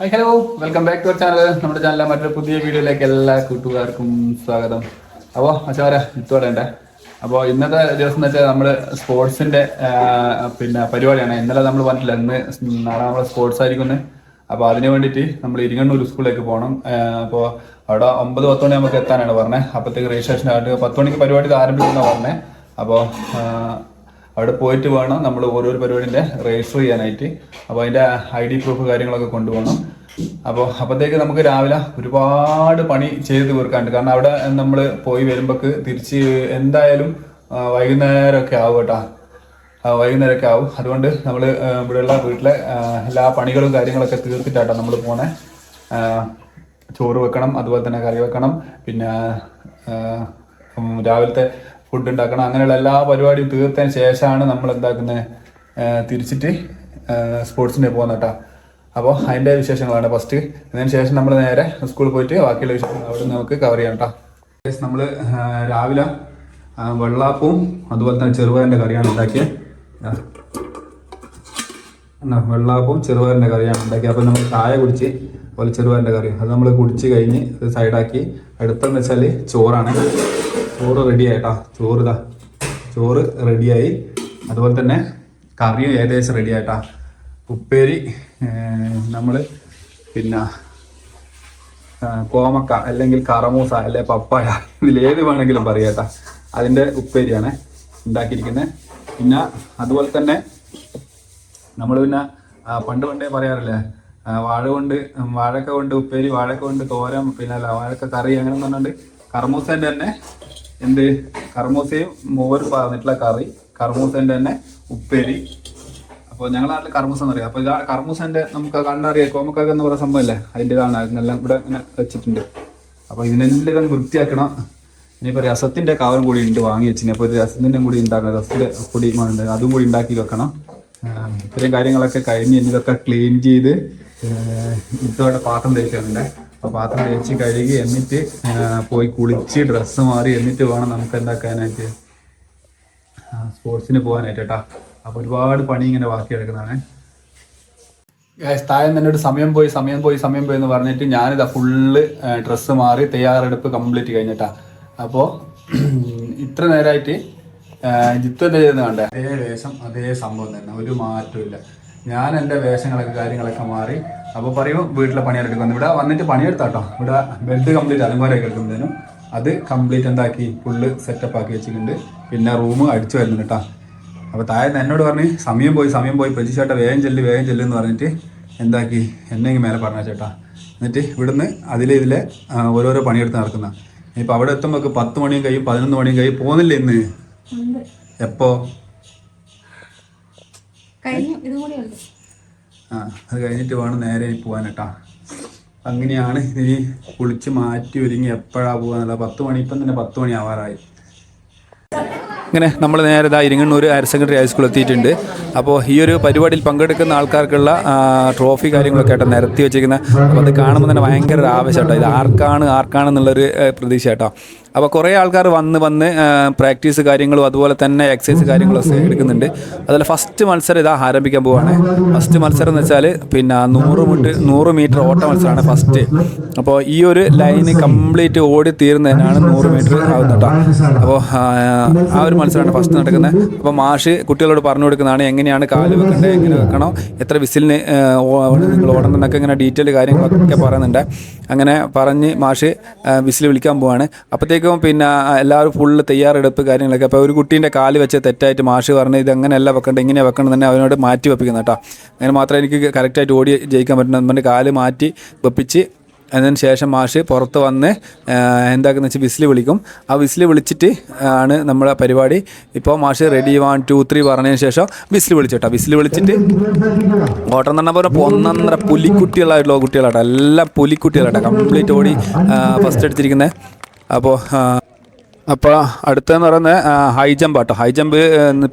Hi hello welcome back to our channel നമ്മുടെ ചാനലിലെ മറ്റൊരു പുതിയ വീഡിയോയിലേക്ക് എല്ലാ കൂട്ടുകാർക്കും സ്വാഗതം. അപ്പോൾ അച്ഛാവരെ ഇത്തോടെ അപ്പോൾ ഇന്നത്തെ ദിവസം എന്ന് വെച്ചാൽ നമ്മൾ സ്പോർട്സിന്റെ പിന്നെ പരിപാടിയാണ്. ഇന്നലെ നമ്മൾ പറഞ്ഞില്ല ഇന്ന് നാളെ നമ്മൾ സ്പോർട്സ് ആയിരിക്കും അപ്പോൾ അതിന് വേണ്ടിയിട്ട് നമ്മൾ ഇരിങ്ങണ്ണൂർ സ്കൂളിലേക്ക് പോകണം അപ്പോൾ അവിടെ ഒമ്പത് പത്ത് മണി നമുക്ക് എത്താനാണ് പറഞ്ഞത് അപ്പോഴത്തേക്ക് രജിസ്ട്രേഷൻ ആയിട്ട് പത്ത് മണിക്ക് പരിപാടി ആരംഭിക്കുന്ന പറഞ്ഞത് അപ്പോൾ അവിടെ പോയിട്ട് വേണം നമ്മൾ ഓരോ പരിപാടിന്റെ രജിസ്റ്റർ ചെയ്യാനായിട്ട്. അപ്പോൾ അതിന്റെ ഐ ഡി പ്രൂഫ് കാര്യങ്ങളൊക്കെ കൊണ്ടുപോകണം. അപ്പോൾ അപ്പോഴത്തേക്ക് നമുക്ക് രാവിലെ ഒരുപാട് പണി ചെയ്ത് തീർക്കാണ്ട് കാരണം അവിടെ നമ്മൾ പോയി വരുമ്പോൾക്ക് തിരിച്ച് എന്തായാലും വൈകുന്നേരമൊക്കെ ആവും കേട്ടോ. വൈകുന്നേരമൊക്കെ ആവും. അതുകൊണ്ട് നമ്മൾ ഇവിടെയുള്ള വീട്ടിലെ എല്ലാ പണികളും കാര്യങ്ങളൊക്കെ തീർത്തിട്ടാട്ടോ നമ്മൾ പോണേ. ചോറ് വെക്കണം അതുപോലെ തന്നെ കറി വെക്കണം. പിന്നെ രാവിലത്തെ ഫുഡ് ഉണ്ടാക്കണം. അങ്ങനെയുള്ള എല്ലാ പരിപാടിയും തീർത്തതിന് ശേഷമാണ് നമ്മൾ എന്താക്കുന്നത്? തിരിച്ചിട്ട് സ്പോർട്സിന് പോകുന്നത് കേട്ടോ. അപ്പോൾ അതിന്റെ വിശേഷങ്ങളാണ് ഫസ്റ്റ് അതിന് ശേഷം നമ്മൾ നേരെ സ്കൂളിൽ പോയിട്ട് ബാക്കിയുള്ള വിശേഷങ്ങൾ അവിടെ നമുക്ക് കവർ ചെയ്യാം കേട്ടോ. നമ്മൾ രാവിലെ വെള്ളാപ്പവും അതുപോലെ തന്നെ ചെറുപയറിന്റെ കറിയാണ് ഉണ്ടാക്കിയത്. വെള്ളാപ്പവും ചെറുപയറിന്റെ കറിയാണ് ഉണ്ടാക്കിയത്. അപ്പോൾ നമ്മൾ ചായ കുടിച്ച് അതുപോലെ ചെറുപയറിന്റെ കറി. അത് നമ്മൾ കുടിച്ച് കഴിഞ്ഞ് അത് സൈഡാക്കി അടുത്തെന്ന് വെച്ചാൽ ചോറാണ്. ചോറ് റെഡിയായിട്ടാ ചോറ് ഇതാ. ചോറ് റെഡിയായി അതുപോലെ തന്നെ കറിയും ഏകദേശം റെഡിയായിട്ടാ ഉപ്പേരി നമ്മൾ പിന്നെ കോമക്ക അല്ലെങ്കിൽ കറമൂസ അല്ലെ പപ്പായ ഇതിലേത് വേണമെങ്കിലും പറയാട്ടാ അതിന്റെ ഉപ്പേരിയാണ് ഉണ്ടാക്കിയിരിക്കുന്നത്. പിന്നെ അതുപോലെ തന്നെ നമ്മൾ പിന്നെ പണ്ട് പണ്ടേ പറയാറില്ലേ വാഴ കൊണ്ട് വാഴക്ക കൊണ്ട് ഉപ്പേരി വാഴക്ക കൊണ്ട് തോരൻ പിന്നെ വാഴക്ക കറി അങ്ങനെ പറഞ്ഞുകൊണ്ട് കർമൂസേന്റെ തന്നെ എന്ത്? കർമൂസയും മോര് പറഞ്ഞിട്ടുള്ള കറി. കർമൂസേന്റെ തന്നെ ഉപ്പേരി. അപ്പോൾ ഞങ്ങളുടെ നാട്ടിൽ കർമൂസ എന്ന് പറയാം അപ്പോൾ ഇതാ നമുക്ക് കണ്ടറിയാം. കോമക്കൊക്കെ എന്ന് പറയുന്ന സംഭവമല്ലേ? അതിന്റെ ഇതാണ്. ഇവിടെ ഇങ്ങനെ വെച്ചിട്ടുണ്ട്. അപ്പോൾ ഇതിനെല്ലാം വൃത്തിയാക്കണം. ഇനിയിപ്പോൾ രസത്തിന്റെ കവറും കൂടി ഉണ്ട് വാങ്ങി വെച്ചിന്. അപ്പോൾ ഒരു രസത്തിന്റെ കൂടി ഉണ്ടാക്കണം. രസത്തിന്റെ പൊടി ഉണ്ട്. അതും കൂടി ഉണ്ടാക്കി വെക്കണം. ഇത്രയും കാര്യങ്ങളൊക്കെ കഴിഞ്ഞ് ഇതൊക്കെ ക്ലീൻ ചെയ്ത് ഇതോടെ പാത്രം തേക്കുന്നുണ്ട് പാത്രം തേച്ച് കഴുകി എന്നിട്ട് പോയി കുളിച്ച് ഡ്രസ്സ് മാറി എന്നിട്ട് വേണം നമുക്ക് എന്താക്കാനായിട്ട്. സ്പോർട്സിന് പോകാനായിട്ട് കേട്ടാ അപ്പൊ ഒരുപാട് പണി ഇങ്ങനെ ബാക്കി കിടക്കുന്നതാണ്. താഴെ എന്നോട് സമയം പോയി സമയം പോയി സമയം പോയി എന്ന് പറഞ്ഞിട്ട് ഞാനിതാ ഫുള്ള് ഡ്രസ്സ് മാറി തയ്യാറെടുപ്പ് കംപ്ലീറ്റ് കഴിഞ്ഞിട്ടാ. അപ്പോൾ ഇത്ര നേരമായിട്ട് ജിത്തു എന്താ ചെയ്യുന്നത് കണ്ടേ? അതേ വേഷം അതേ സംഭവം തന്നെ. ഒരു മാറ്റമില്ല ഞാൻ എന്റെ വേഷങ്ങളൊക്കെ കാര്യങ്ങളൊക്കെ മാറി. അപ്പോൾ പറയും വീട്ടിലെ പണിയെടുക്കുന്നു ഇവിടെ വന്നിട്ട് പണിയെടുത്താട്ടോ. ഇവിടെ ബെഡ് കംപ്ലീറ്റ് അലങ്കോലൊക്കെ എടുക്കുന്നതിനും. അത് കംപ്ലീറ്റ് എന്താക്കി ഫുള്ള് സെറ്റപ്പ് ആക്കി വെച്ചിട്ടുണ്ട്. പിന്നെ റൂം അടിച്ചു വരുന്നുണ്ട് കേട്ടോ. അപ്പോൾ താഴെ എന്നോട് പറഞ്ഞ് സമയം പോയി സമയം പോയി. പ്രതീക്ഷേട്ട വേഗം ചെല്ല് വേഗം ചെല്ല് എന്ന് പറഞ്ഞിട്ട് എന്താക്കി എന്നെങ്കിൽ മേലെ പറഞ്ഞ ചേട്ടാ എന്നിട്ട് ഇവിടുന്ന് അതിലെ ഇതിലെ ഓരോരോ പണിയെടുത്ത് നടക്കുന്ന. ഇപ്പം അവിടെ എത്തുമ്പോൾ പത്ത് മണിയും കഴിയും പതിനൊന്ന് മണിയും കഴിയും. പോകുന്നില്ല ഇന്ന്? എപ്പോ കഴിഞ്ഞു ഇതും കൂടി ഉണ്ട് ആ അത് കഴിഞ്ഞിട്ട് വേണം നേരെ പോവാൻ കേട്ടാ. അങ്ങനെയാണ് ഇനി കുളിച്ച് മാറ്റി ഒരുങ്ങി എപ്പോഴാ പോകാന്നുള്ളത് പത്ത് മണി ഇപ്പം തന്നെ പത്ത് മണി ആവാറായി. ഇങ്ങനെ നമ്മൾ നേരെ ഇതാ ഇരിങ്ങണ്ണൂർ ഹയർ സെക്കൻഡറി ഹൈസ്കൂൾ എത്തിയിട്ടുണ്ട്. അപ്പോൾ ഈ ഒരു പരിപാടിയിൽ പങ്കെടുക്കുന്ന ആൾക്കാർക്കുള്ള ട്രോഫി കാര്യങ്ങളൊക്കെ ആയിട്ട് നിരത്തി വെച്ചിരിക്കുന്ന അപ്പോൾ അത് കാണുമ്പോൾ തന്നെ ഭയങ്കര ഒരു ആവശ്യം കേട്ടോ. ഇത് ആർക്കാണ് ആർക്കാണെന്നുള്ളൊരു പ്രതീക്ഷ കേട്ടോ. അപ്പോൾ കുറേ ആൾക്കാർ വന്ന് വന്ന് പ്രാക്ടീസ് കാര്യങ്ങളും അതുപോലെ തന്നെ എക്സസൈസ് കാര്യങ്ങളൊക്കെ എടുക്കുന്നുണ്ട്. അതുപോലെ ഫസ്റ്റ് മത്സരം ഇതാ ആരംഭിക്കാൻ പോവാണ്. ഫസ്റ്റ് മത്സരം എന്ന് വെച്ചാൽ പിന്നെ നൂറ് മീറ്റർ നൂറ് മീറ്റർ ഓട്ട മത്സരമാണ് ഫസ്റ്റ് അപ്പോൾ ഈ ഒരു ലൈന് കംപ്ലീറ്റ് ഓടി തീർന്നതിനാണ് നൂറ് മീറ്റർ ആവുന്നത് കേട്ടോ അപ്പോൾ ആ ഒരു മത്സരമാണ് ഫസ്റ്റ് നടക്കുന്നത്. അപ്പോൾ മാഷ് കുട്ടികളോട് പറഞ്ഞു കൊടുക്കുന്നതാണ് എങ്ങനെയാണ് കാൽ വെക്കേണ്ടത് എങ്ങനെ വെക്കണം എത്ര വിസിലിന് നിങ്ങൾ ഓടണം എന്നൊക്കെ ഇങ്ങനെ ഡീറ്റെയിൽ കാര്യങ്ങളൊക്കെ പറയുന്നുണ്ട്. അങ്ങനെ പറഞ്ഞ് മാഷ് വിസിൽ വിളിക്കാൻ പോവാണ്. അപ്പോഴത്തേക്കും പിന്നെ എല്ലാവരും ഫുള്ള് തയ്യാറെടുപ്പ് കാര്യങ്ങളൊക്കെ. അപ്പോൾ ഒരു കുട്ടീന്റെ കാൽ വെച്ച് തെറ്റായിട്ട് മാഷ് പറഞ്ഞ് ഇത് അങ്ങനെയല്ല വെക്കേണ്ടത് ഇങ്ങനെ വെക്കണം തന്നെ അവനോട് മാറ്റി വെപ്പിക്കുന്നത് കേട്ടോ. അങ്ങനെ മാത്രമേ എനിക്ക് കറക്റ്റായിട്ട് ഓടി ജയിക്കാൻ പറ്റുന്നത് അതുകൊണ്ട് കാൽ മാറ്റി വെപ്പിച്ച് അതിന് ശേഷം മാഷ് പുറത്ത് വന്ന് എന്താക്കുന്ന വെച്ചാൽ വിസിൽ വിളിക്കും. ആ വിസിൽ വിളിച്ചിട്ട് ആണ് നമ്മുടെ പരിപാടി. ഇപ്പോൾ മാഷ് റെഡി വൺ ടു ത്രീ പറഞ്ഞതിന് ശേഷം വിസിൽ വിളിച്ചോട്ടോ വിസിൽ വിളിച്ചിട്ട് ഓട്ടം എന്ന് പറഞ്ഞാൽ ഒന്നൊന്നര പുലിക്കുട്ടികളായിട്ടുള്ള കുട്ടികളാട്ടോ. എല്ലാം പുലിക്കുട്ടികളാട്ടോ. കംപ്ലീറ്റ് ഓടി ഫസ്റ്റ് അടിച്ചിരിക്കുന്നത് അപ്പോൾ അപ്പോൾ അടുത്തതെന്ന് പറയുന്നത് ഹൈ ജമ്പ് കേട്ടോ ഹൈ ജമ്പ്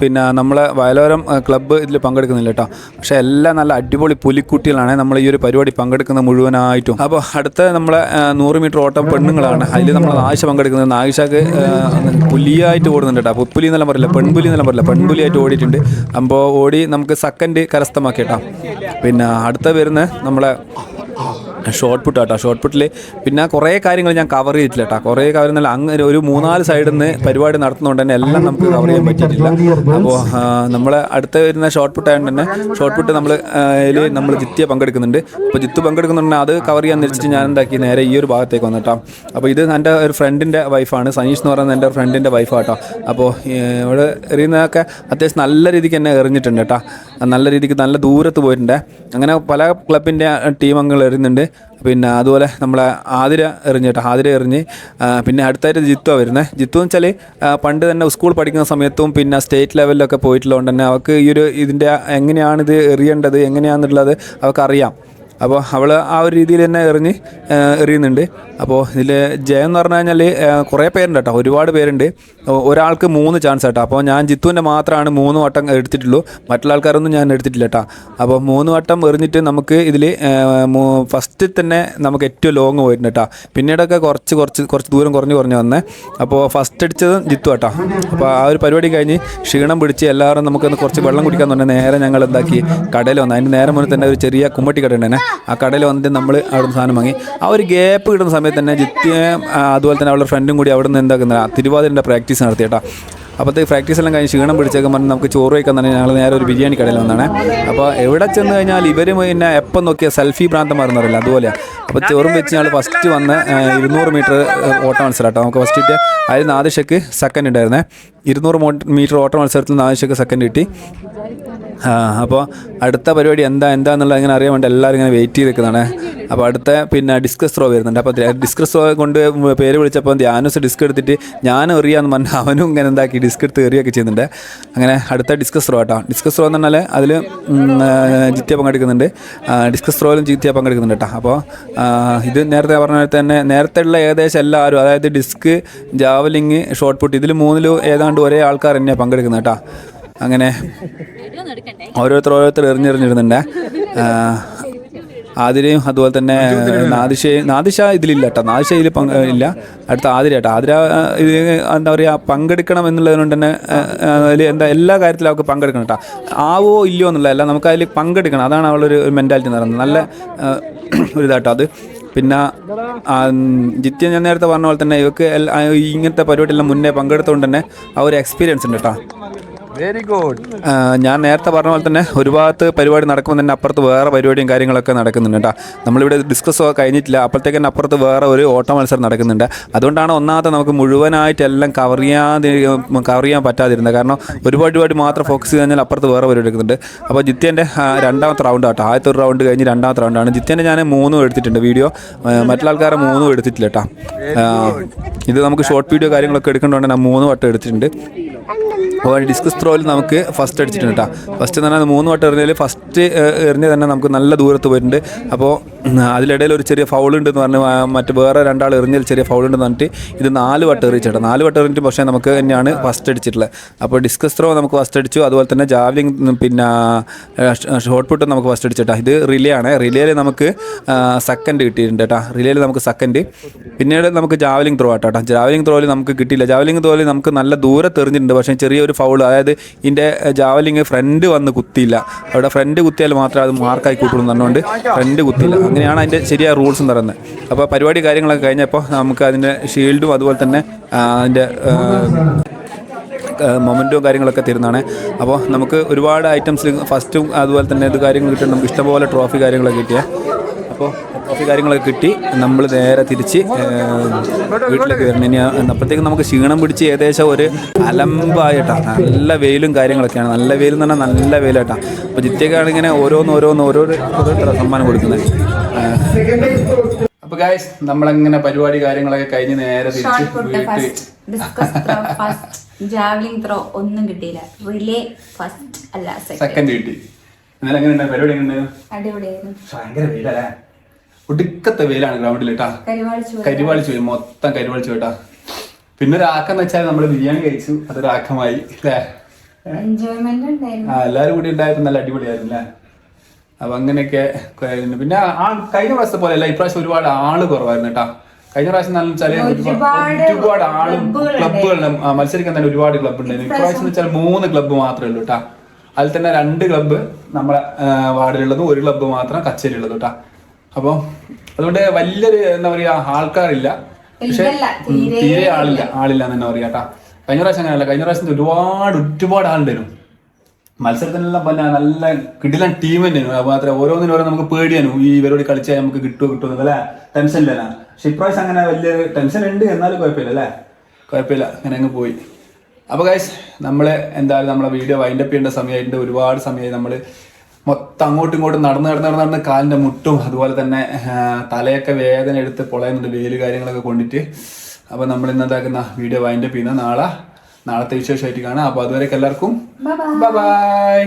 പിന്നെ നമ്മളെ വയലോരം ക്ലബ്ബ് ഇതിൽ പങ്കെടുക്കുന്നില്ല കേട്ടോ. പക്ഷേ എല്ലാം നല്ല അടിപൊളി പുലിക്കുട്ടികളാണ്. നമ്മൾ ഈ ഒരു പരിപാടി പങ്കെടുക്കുന്ന മുഴുവനായിട്ടും. അപ്പോൾ അടുത്ത നമ്മളെ നൂറ് മീറ്റർ ഓട്ടം പെണ്ണുങ്ങളാണ്. അതിൽ നമ്മൾ നാശ പങ്കെടുക്കുന്നത്. നാഗിശാക്ക് പുലിയായിട്ട് ഓടുന്നുണ്ട് കേട്ടോ. പുപ്പുലി എന്നെല്ലാം പറയില്ല പെൺപുലി എന്നെല്ലാം പറയില്ല. പെൺപുലിയായിട്ട് ഓടിയിട്ടുണ്ട്. അപ്പോൾ ഓടി നമുക്ക് സെക്കൻഡ് കരസ്ഥമാക്കി കേട്ടോ. പിന്നെ അടുത്ത വരുന്ന നമ്മളെ ഷോർട്ട് പുട്ട് കേട്ടോ ഷോർട്ട് പുട്ടിൽ പിന്നെ കുറേ കാര്യങ്ങൾ ഞാൻ കവർ ചെയ്തിട്ടില്ല കേട്ടോ കുറേ കാര്യം നല്ല അങ്ങനെ ഒരു മൂന്നാൽ സൈഡിൽ നിന്ന് പരിപാടി നടത്തുന്നതുകൊണ്ട് തന്നെ എല്ലാം നമുക്ക് കവർ ചെയ്യാൻ പറ്റിയിട്ടില്ല. അപ്പോൾ നമ്മൾ അടുത്ത വരുന്ന ഷോർട്ട് പുട്ട് ആയതുകൊണ്ട് തന്നെ ഷോർട്ട് പുട്ട് നമ്മൾ നമ്മൾ ജിത്തിയെ പങ്കെടുക്കുന്നുണ്ട്. അപ്പോൾ ജിത്തു പങ്കെടുക്കുന്നുണ്ട് അത് കവർ ചെയ്യാൻ നിരച്ചിട്ട് ഞാൻ എന്താക്കി നേരെ ഈ ഒരു ഭാഗത്തേക്ക് വന്നിട്ടോ അപ്പോൾ ഇത് എന്റെ ഒരു ഫ്രണ്ടിന്റെ വൈഫാണ് സനീഷ് എന്ന് പറയുന്നത് എന്റെ ഫ്രണ്ടിന്റെ വൈഫാട്ടോ അപ്പോൾ ഇവിടെ എറിയുന്നതൊക്കെ അത്യാവശ്യം നല്ല രീതിക്ക് എന്നെ എറിഞ്ഞിട്ടുണ്ട് കേട്ടോ നല്ല രീതിക്ക് നല്ല ദൂരത്ത് പോയിട്ടുണ്ട്. അങ്ങനെ പല ക്ലബിന്റെ ടീം അംഗങ്ങൾ എറിയുന്നുണ്ട്. പിന്നെ അതുപോലെ നമ്മളെ ആതിര എറിഞ്ഞ് കേട്ടോ ആതിര എറിഞ്ഞ് പിന്നെ അടുത്തായിട്ട് ജിത്തു വരുന്നത് ജിത്തു എന്ന് വെച്ചാൽ പണ്ട് തന്നെ സ്കൂൾ പഠിക്കുന്ന സമയത്തും പിന്നെ സ്റ്റേറ്റ് ലെവലിലൊക്കെ പോയിട്ടുള്ളതുകൊണ്ട് തന്നെ അവർക്ക് ഈ ഒരു ഇതിന്റെ എങ്ങനെയാണിത് എറിയേണ്ടത് എങ്ങനെയാണെന്നുള്ളത് അവൾക്കറിയാം അപ്പോൾ അവൾ ആ ഒരു രീതിയിൽ തന്നെ എറിഞ്ഞ് എറിയുന്നുണ്ട്. അപ്പോൾ ഇതിൽ ജയം എന്ന് പറഞ്ഞു കഴിഞ്ഞാൽ കുറേ പേരുണ്ട് കേട്ടോ. ഒരുപാട് പേരുണ്ട്. ഒരാൾക്ക് മൂന്ന് ചാൻസ് കേട്ടോ അപ്പോൾ ഞാൻ ജിത്തുവിന്റെ മാത്രമാണ് മൂന്ന് വട്ടം എടുത്തിട്ടുള്ളൂ. മറ്റുള്ള ആൾക്കാരൊന്നും ഞാൻ എടുത്തിട്ടില്ല കേട്ടോ. അപ്പോൾ മൂന്ന് വട്ടം എറിഞ്ഞിട്ട് നമുക്ക് ഇതിൽ ഫസ്റ്റിൽ തന്നെ നമുക്ക് ഏറ്റവും ലോങ് പോയിട്ടുണ്ട് കേട്ടോ. പിന്നീടൊക്കെ കുറച്ച് കുറച്ച് കുറച്ച് ദൂരം കുറഞ്ഞ് കുറഞ്ഞ് വന്നേ. അപ്പോൾ ഫസ്റ്റ് അടിച്ചത് ജിത്തു കേട്ടോ അപ്പോൾ ആ ഒരു പരിപാടി കഴിഞ്ഞ് ക്ഷീണം പിടിച്ച് എല്ലാവരും നമുക്കൊന്ന് കുറച്ച് വെള്ളം കുടിക്കാൻ തന്നെ നേരെ ഞങ്ങൾ എന്താക്കി? കടയിൽ വന്നു. അതിന്റെ നേരെ മുന്നിൽ തന്നെ ഒരു ചെറിയ കുമ്മട്ടി കട ഉണ്ടായിരുന്നെ ആ കടയിൽ വന്നിട്ട് നമ്മൾ അവിടുന്ന് സാധനം വാങ്ങി. ആ ഒരു ഗ്യാപ്പ് കിട്ടുന്ന സമയത്ത് തന്നെ ജിത്യം അതുപോലെ തന്നെ അവളുടെ ഫ്രണ്ടും കൂടി അവിടെ നിന്ന് എന്താക്കുന്ന തിരുവാതിരന്റെ പ്രാക്ടീസ് നടത്തി കേട്ടോ. അപ്പോഴത്തെ പ്രാക്ടീസ് എല്ലാം കഴിഞ്ഞ് ക്ഷീണം പിടിച്ചേക്കാൻ പറഞ്ഞ് നമുക്ക് ചോറ് വയ്ക്കാൻ തന്നെ ഞങ്ങൾ നേരെ ഒരു ബിരിയാണി കടയിൽ വന്നാണ്. അപ്പോൾ എവിടെ ചെന്ന് കഴിഞ്ഞാൽ ഇവർ പിന്നെ എപ്പം നോക്കിയാൽ സെൽഫി ഭ്രാന്തന്മാരെന്ന് പറയില്ല അതുപോലെയാണ് അപ്പോൾ ചോറും വെച്ച് ഞങ്ങൾ ഫസ്റ്റ് വന്ന് ഇരുന്നൂറ് മീറ്റർ ഓട്ട മത്സരം നമുക്ക് ഫസ്റ്റ് കിട്ടിയ അതിൽ നാദിഷക്ക് സെക്കൻഡ് ഉണ്ടായിരുന്നേ. ഇരുന്നൂറ് മീറ്റർ ഓട്ട മത്സരത്തിൽ നാദിഷക്ക് സെക്കൻഡ് കിട്ടി. അപ്പോൾ അടുത്ത പരിപാടി എന്താ എന്താന്നുള്ളത് ഇങ്ങനെ അറിയാൻ വേണ്ടി എല്ലാവരും ഇങ്ങനെ വെയിറ്റ് ചെയ്ത് നിൽക്കുന്നതാണ്. അപ്പോൾ അടുത്ത പിന്നെ ഡിസ്കസ് ത്രോ വരുന്നുണ്ട്. അപ്പോൾ ഡിസ്കസ് ത്രോ കൊണ്ട് പേര് വിളിച്ചപ്പോൾ ധ്യാനസ് ഡിസ്ക് എടുത്തിട്ട് ഞാൻ എറിയാന്ന് പറഞ്ഞാൽ അവനും ഇങ്ങനെ എന്താക്കി ഡിസ്ക് എടുത്ത് എറിയൊക്കെ ചെയ്യുന്നുണ്ട്. അങ്ങനെ അടുത്ത ഡിസ്കസ് ത്രോ കേട്ടോ ഡിസ്കസ് ത്രോ എന്ന് പറഞ്ഞാൽ അതിൽ ജിത്യ പങ്കെടുക്കുന്നുണ്ട്. ഡിസ്കസ് ത്രോയിലും ജിത്യ പങ്കെടുക്കുന്നുണ്ട് കേട്ടോ. അപ്പോൾ ഇത് നേരത്തെ പറഞ്ഞ പോലെ തന്നെ നേരത്തെ ഉള്ള ഏകദേശം എല്ലാവരും അതായത് ഡിസ്ക് ജാവലിങ് ഷോർട്ട് പുട്ട് ഇതിൽ മൂന്നിലും ഏതാണ്ട് ഒരേ ആൾക്കാർ തന്നെയാണ് പങ്കെടുക്കുന്നത് കേട്ടോ. അങ്ങനെ ഓരോരുത്തർ ഓരോരുത്തർ എറിഞ്ഞെറിഞ്ഞിരുന്നുണ്ട് ആതിരയും അതുപോലെ തന്നെ നാദിഷ നാദിഷ ഇതിലില്ല കേട്ടോ. നാദിഷ ഇതിൽ പങ്ക് ഇല്ല. അടുത്ത ആതിര കേട്ടോ. ആതിര ഇത് എന്താ പറയുക പങ്കെടുക്കണം എന്നുള്ളതുകൊണ്ട് തന്നെ അതിൽ എന്താ എല്ലാ കാര്യത്തിലും അവൾക്ക് പങ്കെടുക്കണം കേട്ടോ. ആവോ ഇല്ലയോ എന്നുള്ളതല്ല നമുക്ക് അതിൽ പങ്കെടുക്കണം. അതാണ് അവളൊരു മെന്റാലിറ്റി എന്ന് പറയുന്നത്. നല്ല ഒരു ഇതാട്ടോ അത്. പിന്നെ ജിത്യ ഞാൻ നേരത്തെ പറഞ്ഞ പോലെ തന്നെ ഇവർക്ക് ഇങ്ങനത്തെ പരിപാടിയെല്ലാം മുന്നേ പങ്കെടുത്തുകൊണ്ട് തന്നെ ആ ഒരു എക്സ്പീരിയൻസ് ഉണ്ട് കേട്ടോ. വെരി ഗുഡ് ഞാൻ നേരത്തെ പറഞ്ഞ പോലെ തന്നെ ഒരു ഭാഗത്ത് പരിപാടി നടക്കുമ്പോൾ തന്നെ അപ്പുറത്ത് വേറെ പരിപാടിയും കാര്യങ്ങളൊക്കെ നടക്കുന്നുണ്ട് കേട്ടോ. നമ്മളിവിടെ ഡിസ്കസ് കഴിഞ്ഞിട്ടില്ല. അപ്പോഴത്തേക്ക് തന്നെ അപ്പുറത്ത് വേറെ ഒരു ഓട്ട മത്സരം നടക്കുന്നുണ്ട്. അതുകൊണ്ടാണ് ഒന്നാമത്തെ നമുക്ക് മുഴുവനായിട്ട് എല്ലാം കവർ ചെയ്യാതെ കവർ ചെയ്യാൻ പറ്റാതിരുന്നത്. കാരണം ഒരുപാട് പരിപാടി മാത്രം ഫോക്കസ് ചെയ്ത് കഴിഞ്ഞാൽ അപ്പുറത്ത് വേറെ പരിപാടി എടുക്കുന്നുണ്ട്. അപ്പോൾ ജിത്യന്റെ രണ്ടാമത്തെ റൗണ്ട് കേട്ടോ ആദ്യത്തെ ഒരു റൗണ്ട് കഴിഞ്ഞ് രണ്ടാമത്തെ റൗണ്ടാണ് ജിത്യന്റെ ഞാൻ മൂന്നും എടുത്തിട്ടുണ്ട് വീഡിയോ മറ്റുള്ള ആൾക്കാരെ മൂന്നും എടുത്തിട്ടില്ല കേട്ടോ. ഇത് നമുക്ക് ഷോർട്ട് വീഡിയോ കാര്യങ്ങളൊക്കെ എടുക്കേണ്ടതുകൊണ്ട് ഞാൻ മൂന്ന് വട്ടം എടുത്തിട്ടുണ്ട്. അപ്പോൾ ഡിസ്കസ് ത്രോയിൽ നമുക്ക് ഫസ്റ്റ് അടിച്ചിട്ടുണ്ട് കേട്ടോ ഫസ്റ്റ് എന്ന് പറഞ്ഞാൽ മൂന്ന് വട്ടം എറിഞ്ഞതിൽ ഫസ്റ്റ് എറിഞ്ഞ് തന്നെ നമുക്ക് നല്ല ദൂരത്ത് പോയിട്ടുണ്ട്. അപ്പോൾ അതിലിടയിൽ ഒരു ചെറിയ ഫൗൾ ഉണ്ട് എന്ന് പറഞ്ഞ് മറ്റ് വേറെ രണ്ടാൾ എറിഞ്ഞതിൽ ചെറിയ ഫൗൾ ഉണ്ടെന്ന് പറഞ്ഞിട്ട് ഇത് നാല് വട്ടം എറിയിച്ചേട്ടാ നാല് വട്ടം എറിഞ്ഞിട്ട് പക്ഷേ നമുക്ക് തന്നെയാണ് ഫസ്റ്റ് അടിച്ചിട്ടുള്ളത്. അപ്പോൾ ഡിസ്കസ് ത്രോ നമുക്ക് ഫസ്റ്റ് അടിച്ചു. അതുപോലെ തന്നെ ജാവലിംഗ് പിന്നെ ഷോർട്ട് പുട്ട് നമുക്ക് ഫസ്റ്റ് അടിച്ചിട്ടാ ഇത് റിലേ ആണ്. റിലേയിൽ നമുക്ക് സെക്കൻഡ് കിട്ടിയിട്ടുണ്ട് കേട്ടോ റിലേയിൽ നമുക്ക് സെക്കൻഡ് പിന്നീട് നമുക്ക് ജാവലിംഗ് ത്രോ ആട്ടോ ജാവലിംഗ് ത്രോയിൽ നമുക്ക് കിട്ടിയില്ല. ജാവലിംഗ് ത്രോയിൽ നമുക്ക് നല്ല ദൂരത്ത് എറിഞ്ഞിട്ടുണ്ട്. പക്ഷേ ചെറിയൊരു ഫൗൾ അതായത് ഇതിന്റെ ജാവലിങ് ഫ്രണ്ട് വന്ന് കുത്തിയില്ല. അവിടെ ഫ്രണ്ട് കുത്തിയാൽ മാത്രമേ അത് മാർക്കായി കൂട്ടുള്ളൂ എന്ന് പറഞ്ഞുകൊണ്ട് ഫ്രണ്ട് കുത്തിയില്ല. അങ്ങനെയാണ് അതിന്റെ ശരിയായ റൂൾസും തരുന്നത് അപ്പോൾ പരിപാടി കാര്യങ്ങളൊക്കെ കഴിഞ്ഞപ്പോൾ നമുക്ക് അതിന്റെ ഷീൽഡും അതുപോലെ തന്നെ അതിന്റെ മൊമെന്റും കാര്യങ്ങളൊക്കെ തരുന്നതാണ്. അപ്പോൾ നമുക്ക് ഒരുപാട് ഐറ്റംസ് ഫസ്റ്റും അതുപോലെ തന്നെ ഇത് കാര്യങ്ങൾ കിട്ടും നമുക്ക് ഇഷ്ടംപോലെ ട്രോഫി കാര്യങ്ങളൊക്കെ കിട്ടിയ. അപ്പോൾ ട്രോഫി കാര്യങ്ങളൊക്കെ കിട്ടി. നമ്മൾ നേരെ തിരിച്ച് വീട്ടിലേക്ക് വരണം. ഇനി അപ്പോഴത്തേക്കും നമുക്ക് ക്ഷീണം പിടിച്ച് ഏകദേശം ഒരു അലമ്പായിട്ടാണ് നല്ല വെയിലും കാര്യങ്ങളൊക്കെയാണ്. നല്ല വെയിൽ എന്ന് പറഞ്ഞാൽ നല്ല വെയിലായിട്ടാണ് അപ്പോൾ ജിത്തേക്കാണ് ഇങ്ങനെ ഓരോന്ന് ഓരോന്ന് ഓരോ ഓരോരുത്തര സമ്മാനം കൊടുക്കുന്നത്. അപ്പൊ ഗായ്സ് നമ്മളങ്ങനെ പരിപാടി കാര്യങ്ങളൊക്കെ കഴിഞ്ഞ് നേരെ ജാവലിംഗ് ത്രോ ഒന്നും കിട്ടിയില്ല. റിലേ ഫസ്റ്റ് അല്ല സെക്കൻഡ് സെക്കൻഡ് കിട്ടി. എന്നാലും എങ്ങനെയുണ്ട്? പരിപാടി എങ്ങനെയുണ്ട്? അടിപൊളിയായിരുന്നു. ഭയങ്കര വെയിലല്ലേ ഒടുക്കത്തെ വെയിലാണ് ഗ്രൗണ്ടിൽ കേട്ടാ കരിവാളിച്ചു പോയി മൊത്തം കരിവാളിച്ചു കേട്ടാ പിന്നെ ഒരു ആക്കെന്ന് വെച്ചാൽ നമ്മൾ ബിരിയാണി കഴിച്ചു. അതൊരാക്കമായി എല്ലാരും അല്ലേ ആ എല്ലാവരും കൂടി ഉണ്ടായപ്പോ നല്ല അടിപൊളിയായിരുന്നു അല്ലേ അപ്പൊ അങ്ങനെയൊക്കെ പിന്നെ ആ കഴിഞ്ഞ പ്രാവശ്യത്തെ പോലെ അല്ല ഇപ്രാവശ്യം ഒരുപാട് ആൾ കുറവായിരുന്നു കേട്ടാ കഴിഞ്ഞ പ്രാവശ്യം നല്ല വെച്ചാൽ ഒരുപാട് ആൾ. ക്ലബ്ബുകൾ മത്സരിക്കാൻ തന്നെ ഒരുപാട് ക്ലബ്ബ് ഉണ്ടായിരുന്നു ഇപ്രാവശ്യം വെച്ചാൽ മൂന്ന് ക്ലബ്ബ് മാത്രമേ ഉള്ളൂ കേട്ടാ അതിൽ തന്നെ രണ്ട് ക്ലബ്ബ് നമ്മളെ വാർഡിലുള്ളതും ഒരു ക്ലബ്ബ് മാത്രം കച്ചേരി ഉള്ളതും കേട്ടാ അപ്പോൾ അതുകൊണ്ട് വലിയൊരു എന്താ പറയാ ആൾക്കാരില്ല. പക്ഷെ തീരെ ആളില്ല ആളില്ല എന്ന് തന്നെ പറയാ കേട്ടാ. കഴിഞ്ഞ പ്രാവശ്യം അങ്ങനെയല്ല കഴിഞ്ഞ പ്രാവശ്യം ഒരുപാട് ഒരുപാട് ആളുണ്ടായിരുന്നു മത്സരത്തിനെല്ലാം പിന്നെ നല്ല കിടിലൻ ടീം തന്നെയാണ്. അത് മാത്രമേ ഓരോന്നിനും ഓരോ നമുക്ക് പേടിയാനും ഈ ഇവരോട് കളിച്ചാൽ നമുക്ക് കിട്ടുമോ കിട്ടുമോ അല്ലേ? ടെൻഷൻ ഇല്ല പക്ഷെ ഇപ്രാവശ്യം അങ്ങനെ വലിയ ടെൻഷൻ ഉണ്ട് എന്നാലും കുഴപ്പമില്ല അല്ലേ? കുഴപ്പമില്ല അങ്ങനെ അങ്ങ് പോയി. അപ്പോൾ ഗൈസ് നമ്മൾ എന്തായാലും നമ്മളെ വീഡിയോ വൈൻഡപ്പ് ചെയ്യേണ്ട സമയമായിട്ടുണ്ട് ഒരുപാട് സമയമായി നമ്മൾ മൊത്തം അങ്ങോട്ടും ഇങ്ങോട്ടും നടന്ന് നടന്ന് നടന്ന് നടന്ന് കാലിന്റെ മുട്ടും അതുപോലെ തന്നെ തലയൊക്കെ വേദന എടുത്ത് പൊളയുന്നുണ്ട് വെയിൽ കാര്യങ്ങളൊക്കെ കൊണ്ടിട്ട്. അപ്പോൾ നമ്മൾ ഇന്നതാക്കുന്ന വീഡിയോ വൈൻഡപ്പ് ചെയ്യുന്ന നാളെ നാളത്തെ വിശേഷമായിട്ട് കാണാം. അപ്പോൾ അതുവരെയൊക്കെ എല്ലാവർക്കും. ബൈ